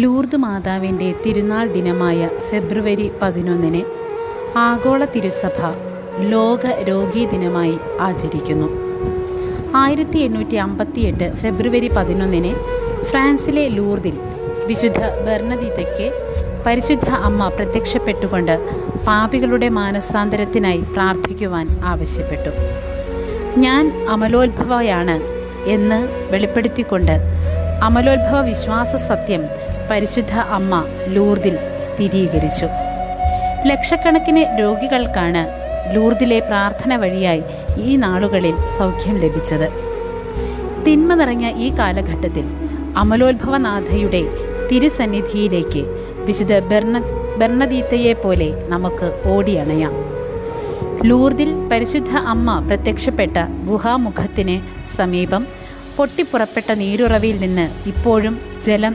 Lourdes മാതാവിന്റെ തിരുനാൾ ദിനമായ ഫെബ്രുവരി പതിനൊന്നിന് ആഗോള തിരുസഭ ലോക രോഗീ ദിനമായി ആചരിക്കുന്നു. ആയിരത്തി എണ്ണൂറ്റി അമ്പത്തിയെട്ട് ഫെബ്രുവരി പതിനൊന്നിന് ഫ്രാൻസിലെ ലൂർദിൽ വിശുദ്ധ ഭരണദീതയ്ക്ക് പരിശുദ്ധ അമ്മ പ്രത്യക്ഷപ്പെട്ടുകൊണ്ട് പാപികളുടെ മാനസാന്തരത്തിനായി പ്രാർത്ഥിക്കുവാൻ ആവശ്യപ്പെട്ടു. ഞാൻ അമലോത്ഭവയാണ് എന്ന് വെളിപ്പെടുത്തിക്കൊണ്ട് അമലോത്ഭവ വിശ്വാസ സത്യം പരിശുദ്ധ അമ്മ ലൂർദിൽ സ്ഥിരീകരിച്ചു. ലക്ഷക്കണക്കിന് രോഗികൾക്കാണ് ലൂർദിലെ പ്രാർത്ഥന വഴിയായി ഈ നാളുകളിൽ സൗഖ്യം ലഭിച്ചത്. തിന്മ നിറഞ്ഞ ഈ കാലഘട്ടത്തിൽ അമലോത്ഭവനാഥയുടെ തിരുസന്നിധിയിലേക്ക് വിശുദ്ധ ബെർണ ബെർണദീത്തയെ പോലെ നമുക്ക് ഓടിയണയാം. ലൂർദിൽ പരിശുദ്ധ അമ്മ പ്രത്യക്ഷപ്പെട്ട ഗുഹാമുഖത്തിന് സമീപം പൊട്ടിപ്പുറപ്പെട്ട നീരുറവിയിൽ നിന്ന് ഇപ്പോഴും ജലം